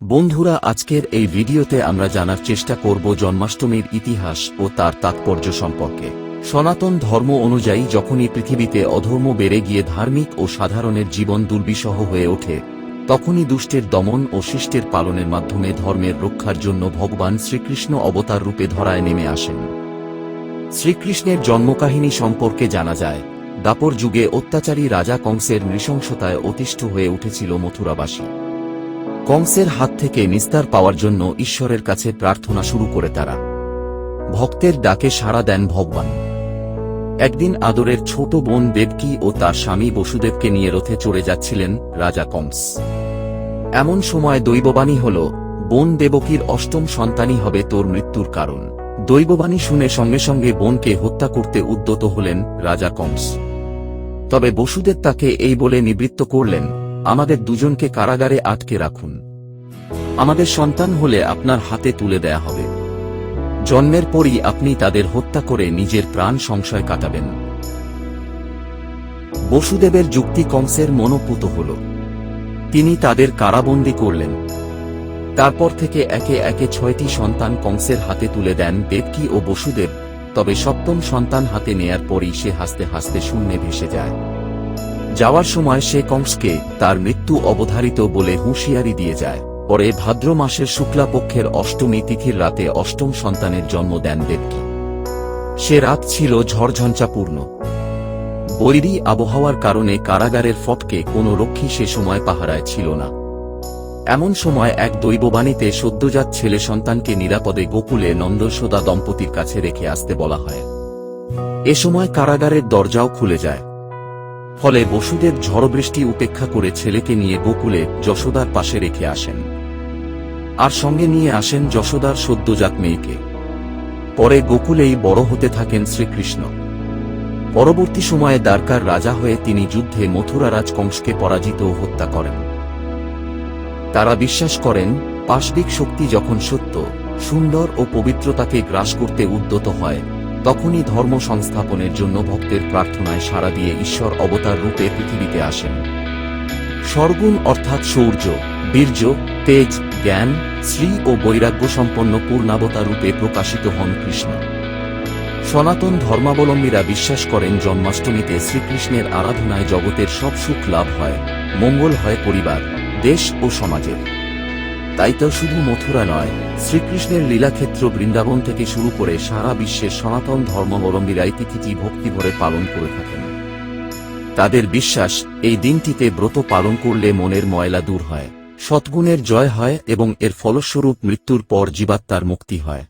বন্ধুরা, আজকের এই ভিডিওতে আমরা জানার চেষ্টা করব জন্মাষ্টমীর ইতিহাস ও তার তাৎপর্য সম্পর্কে। সনাতন ধর্ম অনুযায়ী যখনই পৃথিবীতে অধর্ম বেড়ে গিয়ে ধার্মিক ও সাধারণের জীবন দুর্বিষহ হয়ে ওঠে, তখনই দুষ্টের দমন ও শিষ্টের পালনের মাধ্যমে ধর্মের রক্ষার জন্য ভগবান শ্রীকৃষ্ণ অবতার রূপে ধরায় নেমে আসেন। শ্রীকৃষ্ণের জন্মকাহিনী সম্পর্কে জানা যায়, দাপর যুগে অত্যাচারী রাজা কংসের নৃশংসতায় অতিষ্ঠ হয়ে উঠেছিল মথুরাবাসী। কংসের হাত থেকে নিস্তার পাওয়ার জন্য ঈশ্বরের কাছে প্রার্থনা শুরু করে তারা। ভক্তের ডাকে সাড়া দেন ভগবান। একদিন আদরের ছোট বোন দেবকী ও তার স্বামী বসুদেবকে নিয়ে রথে চড়ে যাচ্ছিলেন রাজা কংস। এমন সময় দৈববাণী হল, বোন দেবকীর অষ্টম সন্তানই হবে তোর মৃত্যুর কারণ। দৈববাণী শুনে সঙ্গে সঙ্গে বোনকে হত্যা করতে উদ্যত হলেন রাজা কংস। তবে বসুদেব তাকে এই বলে নিবৃত্ত করলেন আমাদের দুজনকে কারাগারে আটকে রাখুন। আমাদের সন্তান হলে আপনার হাতে তুলে দেয়া হবে। জন্মের পরই আপনি তাদের হত্যা করে নিজের প্রাণ সংশয় কাটাবেন। বসুদেবের যুক্তি কংসের মনোপুত হল। তিনি তাদের কারাবন্দী করলেন। তারপর থেকে একে একে ছয়টি সন্তান কংসের হাতে তুলে দেন দেবকী ও বসুদেব, তবে সপ্তম সন্তান হাতে নেয়ার পরই সে হাসতে হাসতে শূন্যে ভেসে যায়। যাওয়ার সময় সে কংসকে তার মৃত্যু অবধারিত বলে হুঁশিয়ারি দিয়ে যায়। পরে ভাদ্র মাসের শুক্লাপক্ষের অষ্টমী তিথির রাতে অষ্টম সন্তানের জন্ম দেন দেবকী। সে রাত ছিল ঝড়ঝঞ্চাপূর্ণ। বৈরী আবহাওয়ার কারণে কারাগারের ফটকে কোনো রক্ষী সে সময় পাহারায় ছিল না। এমন সময় এক দৈববাণীতে সদ্যজাত ছেলে সন্তানকে নিরাপদে গোকুলে নন্দসোদা দম্পতির কাছে রেখে আসতে বলা হয়। এ সময় কারাগারের দরজাও খুলে যায়। ফলে বসুদেব ঝড়বৃষ্টি উপেক্ষা করে ছেলেকে নিয়ে গোকুলে যশোদার পাশে রেখে আসেন। আর সঙ্গে নিয়ে আসেন যশোদার সদ্যজাত মেয়েকে। পরে গোকুলেই বড় হতে থাকেন শ্রীকৃষ্ণ। পরবর্তী সময়ে দ্বারকার রাজা হয়ে তিনি যুদ্ধে মথুরা কংসকে পরাজিত ও হত্যা করেন। তারা বিশ্বাস করেন, পাশবিক শক্তি যখন সত্য, সুন্দর ও পবিত্রতাকে গ্রাস করতে উদ্যত হয় তখনই ধর্ম সংস্থাপনের জন্য ভক্তের প্রার্থনায় সাড়া দিয়ে ঈশ্বর অবতার রূপে পৃথিবীতে আসেন। সর্গুণ অর্থাৎ শৌর্য বীর্য, তেজ, জ্ঞান, শ্রী ও বৈরাগ্য সম্পন্ন পূর্ণাবতার রূপে প্রকাশিত হন কৃষ্ণ। সনাতন ধর্মাবলম্বীরা বিশ্বাস করেন জন্মাষ্টমীতে শ্রীকৃষ্ণের আরাধনায় জগতের সব সুখ লাভ হয়, মঙ্গল হয় পরিবার, দেশ ও সমাজের। তাই তো শুধু মথুরা নয়, শ্রীকৃষ্ণের লীলাক্ষেত্র বৃন্দাবন থেকে শুরু করে সারা বিশ্বের সনাতন ধর্মাবলম্বীরাই তিথিটি ভক্তিভরে পালন করে থাকেন। তাদের বিশ্বাস, এই দিনটিতে ব্রত পালন করলে মনের ময়লা দূর হয় সৎগুণের জয় হয় এবং এর ফলস্বরূপ মৃত্যুর পর জীবাত্মার মুক্তি হয়।